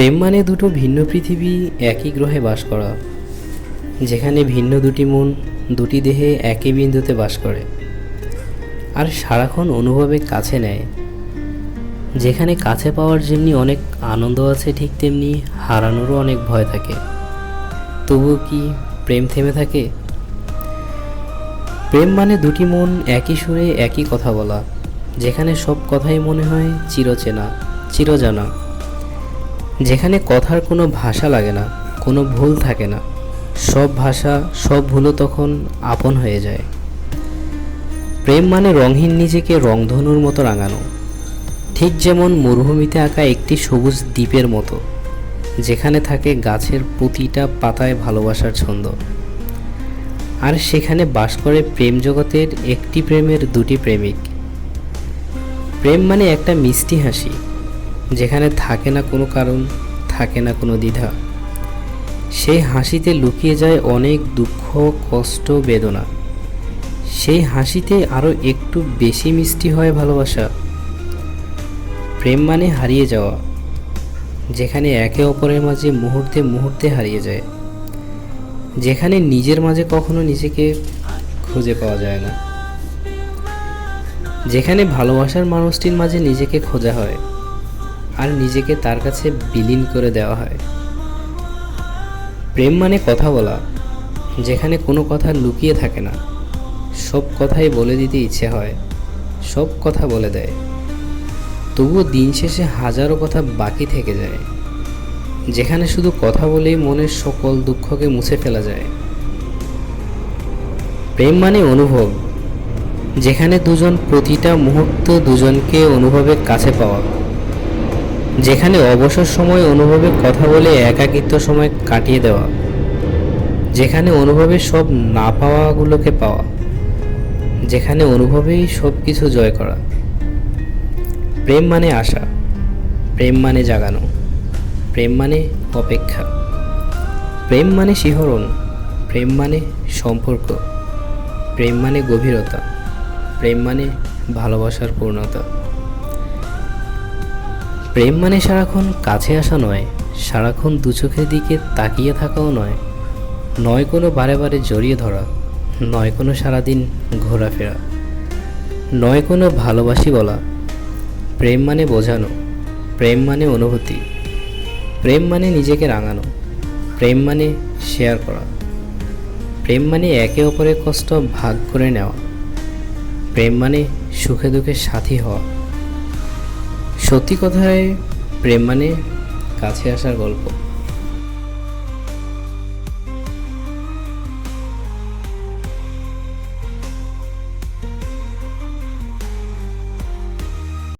প্রেম মানে দুটো ভিন্ন পৃথিবী একই গ্রহে বাস করা, যেখানে ভিন্ন দুটি মন, দুটি দেহে একই বিন্দুতে বাস করে। আর সারাক্ষণ অনুভবে কাছে নেয়, যেখানে কাছে পাওয়ার যেমনি অনেক আনন্দ আছে, ঠিক তেমনি হারানোরও অনেক ভয় থাকে। তবুও কি প্রেম থেমে থাকে? প্রেম মানে দুটি মন একই সুরে একই কথা বলা, যেখানে সব কথাই মনে হয় চিরচেনা, চিরজানা। যেখানে কথার কোনো ভাষা লাগে না, কোনো ভুল থাকে না। সব ভাষা, সব ভুলও তখন আপন হয়ে যায়। প্রেম মানে রঙহীন নিজেকে রংধনুর মতো রাঙানো। ঠিক যেমন মরুভূমিতে আঁকা একটি সবুজ দ্বীপের মতো, যেখানে থাকে গাছের প্রতিটা পাতায় ভালোবাসার ছন্দ। আর সেখানে বাস করে প্রেম জগতের একটি প্রেমের দুটি প্রেমিক। প্রেম মানে একটা মিষ্টি হাসি যেখানে থাকে না কোনো কারণ, থাকে না কোনো দ্বিধা। সেই হাসিতে লুকিয়ে যায় অনেক দুঃখ, কষ্ট, বেদনা। সেই হাসিতে আরও একটু বেশি মিষ্টি হয় ভালোবাসা। প্রেম মানে হারিয়ে যাওয়া, যেখানে একে অপরের মাঝে মুহূর্তে মুহূর্তে হারিয়ে যায়। যেখানে নিজের মাঝে কখনো নিজেকে খুঁজে পাওয়া যায় না। যেখানে ভালোবাসার মানুষটির মাঝে নিজেকে খোঁজা হয়। আর নিজেকে তার কাছে বিলীন করে দেওয়া হয়। প্রেম মানে কথা বলা, যেখানে কোনো কথা লুকিয়ে থাকে না। সব কথাই বলে দিতে ইচ্ছে হয়, সব কথা বলে দেয়। তবুও দিন শেষে হাজারো কথা বাকি থেকে যায়, যেখানে শুধু কথা বলেই মনের সকল দুঃখকে মুছে ফেলা যায়। প্রেম মানে অনুভব, যেখানে দুজন প্রতিটা মুহূর্ত দুজনকে অনুভবের কাছে পাওয়া। যেখানে অবসর সময় অনুভবে কথা বলে একাকিত্ব সময় কাটিয়ে দেওয়া, যেখানে অনুভবে সব না পাওয়াগুলোকে পাওয়া, যেখানে অনুভবেই সব কিছু জয় করা। প্রেম মানে আশা, প্রেম মানে জাগানো, প্রেম মানে অপেক্ষা, প্রেম মানে শিহরণ, প্রেম মানে সম্পর্ক, প্রেম মানে গভীরতা, প্রেম মানে ভালোবাসার পূর্ণতা। প্রেম মানে সারাক্ষণ কাছে আসা নয়, সারাক্ষণ দু চোখের দিকে তাকিয়ে থাকাও নয়। নয় কোনো বারে বারে জড়িয়ে ধরা, নয় কোনো সারাদিন ঘোরাফেরা। নয় কোনো ভালোবাসি বলা, প্রেম মানে বোঝানো, প্রেম মানে অনুভূতি। প্রেম মানে নিজেকে রাঙানো, প্রেম মানে শেয়ার করা। প্রেম মানে একে অপরের কষ্ট ভাগ করে নেওয়া। প্রেম মানে সুখে দুঃখে সাথী হওয়া। সত্যি কথায় প্রেম মানে কাছে আসার গল্প।